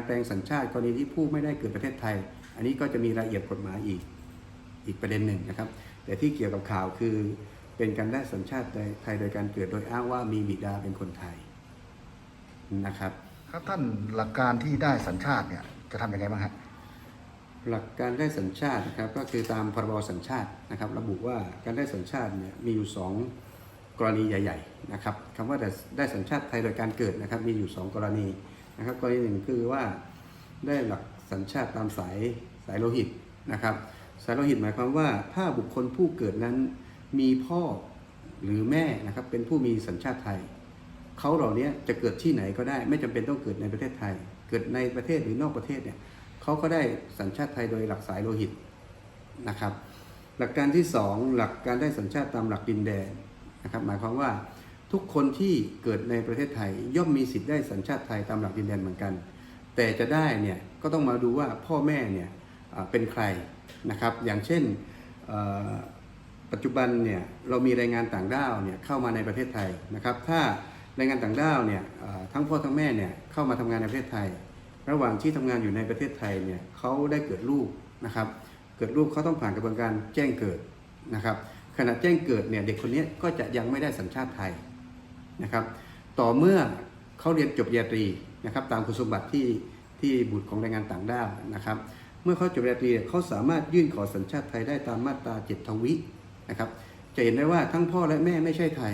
การแปลงสัญชาติกรณีที่ผู้ไม่ได้เกิดประเทศไทย อันนี้ก็จะมีรายละเอียดกฎหมายอีกอีกประเด็นหนึ่งนะครับ แต่ที่เกี่ยวกับข่าวคือเป็นการได้สัญชาติไทยโดยการเกิดโดยอ้างว่ามีบิดาเป็นคนไทยนะครับครับท่านหลักการที่ได้สัญชาติเนี่ยจะทำยังไงบ้างฮะหลักการได้สัญชาตินะครับก็คือตามพรบสัญชาตินะครับ ระบุว่าการได้สัญชาติเนี่ยมีอยู่ 2 กรณีใหญ่ ๆ นะครับคำว่าได้ได้สัญชาติไทยโดยการเกิดนะครับมีอยู่ 2 กรณี นะครับกรณีหนึ่งคือว่าได้หลักสัญชาติตามสายสายโลหิตนะครับ สายโลหิตหมายความว่า ถ้าบุคคลผู้เกิดนั้นมีพ่อหรือแม่นะครับเป็นผู้มีสัญชาติไทยเขาเหล่านี้จะเกิดที่ไหนก็ได้ ไม่จำเป็นต้องเกิดในประเทศไทย เกิดในประเทศหรือนอกประเทศเนี่ยเขาก็ได้สัญชาติไทยโดยหลักสายโลหิตนะครับ หลักการที่ 2 หลักการได้สัญชาติตามหลักดินแดนนะครับหมายความว่า ทุกคนที่เกิดในประเทศไทยย่อมมีสิทธิ์ได้สัญชาติไทยตามหลักดินแดนเหมือนกัน แต่จะได้เนี่ยก็ต้องมาดูว่าพ่อแม่เนี่ยเป็นใครนะครับ อย่างเช่นปัจจุบันเนี่ยเรามีแรงงานต่างด้าวเนี่ยเข้ามาในประเทศไทยนะครับ ถ้าแรงงานต่างด้าวเนี่ยทั้งพ่อทั้งแม่เนี่ยเข้ามาทำงานในประเทศไทย ระหว่างที่ทำงานอยู่ในประเทศไทยเนี่ยเขาได้เกิดลูกนะครับ เกิดลูกเขาต้องผ่านกระบวนการแจ้งเกิดนะครับขณะแจ้งเกิดเนี่ยเด็กคนนี้ก็จะยังไม่ได้สัญชาติไทย นะครับ ต่อเมื่อเขาเรียนจบปริญญาตรีนะครับ ตามคุณสมบัติที่ที่บุตรของแรงงานต่างด้าวนะครับ เมื่อเขาจบปริญญาตรีเขาสามารถยื่นขอสัญชาติไทยได้ตามมาตรา7ทวินะครับ จะเห็นได้ว่าทั้งพ่อและแม่ไม่ใช่ไทย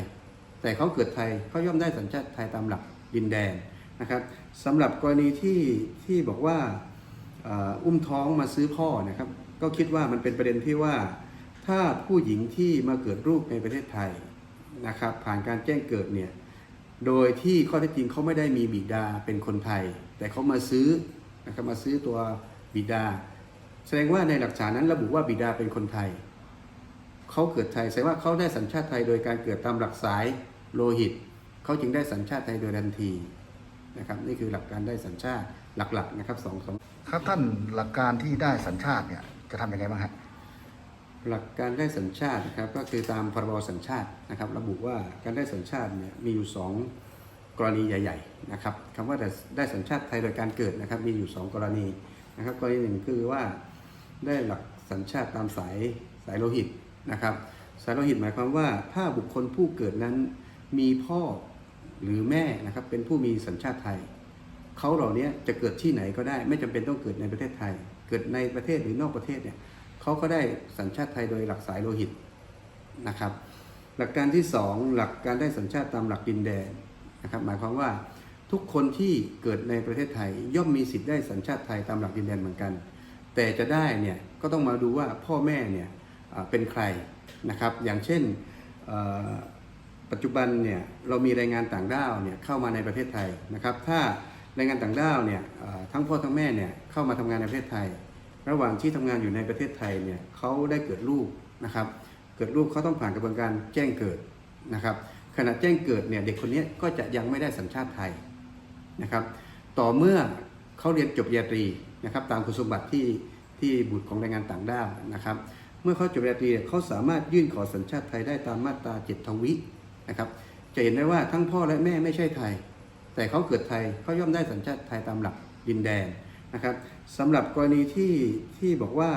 แต่เขาเกิดไทยเขาย่อมได้สัญชาติไทยตามหลักดินแดนนะครับสำหรับกรณีที่ที่บอกว่าอุ้มท้องมาซื้อพ่อนะครับ ก็คิดว่ามันเป็นประเด็นที่ว่า ถ้าผู้หญิงที่มาเกิดลูกในประเทศไทย นะครับผ่านการแจ้งเกิดเนี่ยโดยที่ข้อเท็จจริงเขาไม่ได้มีบิดาเป็นคนไทย แต่เขามาซื้อนะครับมาซื้อตัวบิดา แสดงว่าในหลักฐานนั้นระบุว่าบิดาเป็นคนไทยเขาเกิดไทยแสดงว่าเขาได้สัญชาติไทยโดยการเกิดตามหลักสายโลหิตเขาจึงได้สัญชาติไทยโดยทันทีนะครับนี่คือหลักการได้สัญชาติหลักๆนะครับสองสองครับท่านหลักการที่ได้สัญชาติเนี่ยจะทำยังไงบ้างฮะ หลักการได้สัญชาตินะครับก็คือตามพรบสัญชาตินะครับ ระบุว่าการได้สัญชาติเนี่ยมีอยู่ 2 กรณีใหญ่ ๆ นะครับคำว่าได้ได้สัญชาติไทยโดยการเกิดนะครับ มีอยู่ 2 กรณีนะครับ กรณีหนึ่งคือว่าได้หลักสัญชาติตามสายสายโลหิตนะครับ สายโลหิตหมายความว่าถ้าบุคคลผู้เกิดนั้นมีพ่อหรือแม่นะครับเป็นผู้มีสัญชาติไทยเขาเหล่านี้จะเกิดที่ไหนก็ได้ ไม่จำเป็นต้องเกิดในประเทศไทย เกิดในประเทศหรือนอกประเทศเนี่ย เขาก็ได้สัญชาติไทยโดยหลักสายโลหิตนะครับ หลักการที่ 2 หลักการได้สัญชาติตามหลักดินแดนนะครับ หมายความว่าทุกคนที่เกิดในประเทศไทยย่อมมีสิทธิ์ได้สัญชาติไทยตามหลักดินแดนเหมือนกัน แต่จะได้เนี่ยก็ต้องมาดูว่าพ่อแม่เนี่ยเป็นใครนะครับ อย่างเช่นปัจจุบันเนี่ยเรามีแรงงานต่างด้าวเนี่ยเข้ามาในประเทศไทยนะครับ ถ้าแรงงานต่างด้าวเนี่ยทั้งพ่อทั้งแม่เนี่ยเข้ามาทำงานในประเทศไทย ระหว่างที่ทำงานอยู่ในประเทศไทยเนี่ยเขาได้เกิดลูกนะครับ เกิดลูกเขาต้องผ่านกระบวนการแจ้งเกิดนะครับ ขณะแจ้งเกิดเนี่ยเด็กคนนี้ก็จะยังไม่ได้สัญชาติไทยนะครับ ต่อเมื่อเขาเรียนจบปริญญาตรีนะครับ ตามคุณสมบัติที่ที่บุตรของแรงงานต่างด้าวนะครับ เมื่อเขาจบปริญญาตรีเขาสามารถยื่นขอสัญชาติไทยได้ตามมาตรา7ทวินะครับ จะเห็นได้ว่าทั้งพ่อและแม่ไม่ใช่ไทย แต่เขาเกิดไทยเขาย่อมได้สัญชาติไทยตามหลักดินแดน นะครับสำหรับกรณีที่ที่บอกว่า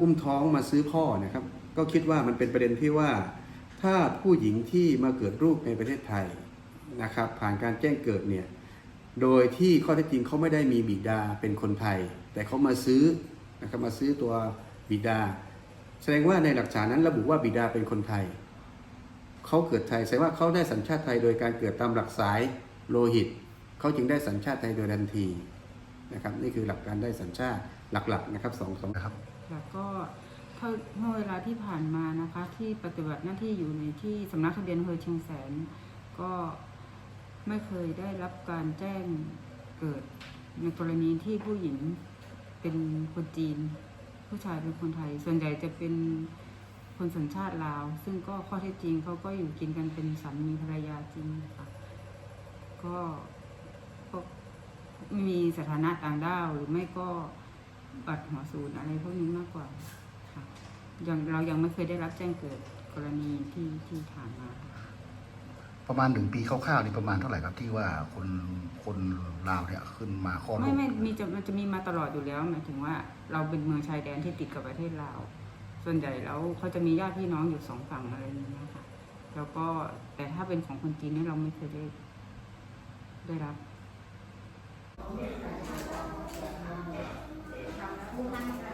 อุ้มท้องมาซื้อพ่อนะครับ ก็คิดว่ามันเป็นประเด็นที่ว่าถ้าผู้หญิงที่มาเกิดลูกในประเทศไทยนะครับผ่านการแจ้งเกิดเนี่ยโดยที่ข้อเท็จจริงเขาไม่ได้มีบิดาเป็นคนไทย แต่เขามาซื้อนะครับมาซื้อตัวบิดา แสดงว่าในหลักฐานนั้นระบุว่าบิดาเป็นคนไทยเขาเกิดไทยแสดงว่าเขาได้สัญชาติไทยโดยการเกิดตามหลักสายโลหิตเขาจึงได้สัญชาติไทยโดยทันที นะครับนี่คือหลักการได้สัญชาติหลักๆนะครับสองสองนะครับแล้วก็เท่าเมื่อเวลาที่ผ่านมานะคะที่ปฏิบัติหน้าที่อยู่ในที่สำนักทะเบียนอำเภอเชียงแสน ก็ไม่เคยได้รับการแจ้งเกิดในกรณีที่ผู้หญิงเป็นคนจีน ผู้ชายเป็นคนไทย ส่วนใหญ่จะเป็นคนสัญชาติลาว ซึ่งก็ข้อเท็จจริงเขาก็อยู่กินกันเป็นสามีภรรยาจริงค่ะก็ก็ไม่มีสถานะต่างด้าวหรือไม่ก็บัตรหัวศูนย์อะไรพวกนี้มากกว่าค่ะยังเรายังไม่เคยได้รับแจ้งเกิดกรณีที่ที่ผ่านมาประมาณหนึ่งปีคร่าวๆนี่ประมาณเท่าไหร่ครับที่ว่าคนคนลาวเนี่ยขึ้นมาคลอดลูไม่กไม่มีจะมันจะมีมาตลอดอยู่แล้วหมายถึงว่าเราเป็นเมืองชายแดนที่ติดกับประเทศลาว ส่วนใหญ่แล้วเขาจะมีญาติพี่น้องอยู่สองฝั่งอะไรอย่างเงี้ยค่ะแล้วก็แต่ถ้าเป็นของคนจีนเนี่ยเราไม่เคยได้ได้รับ เ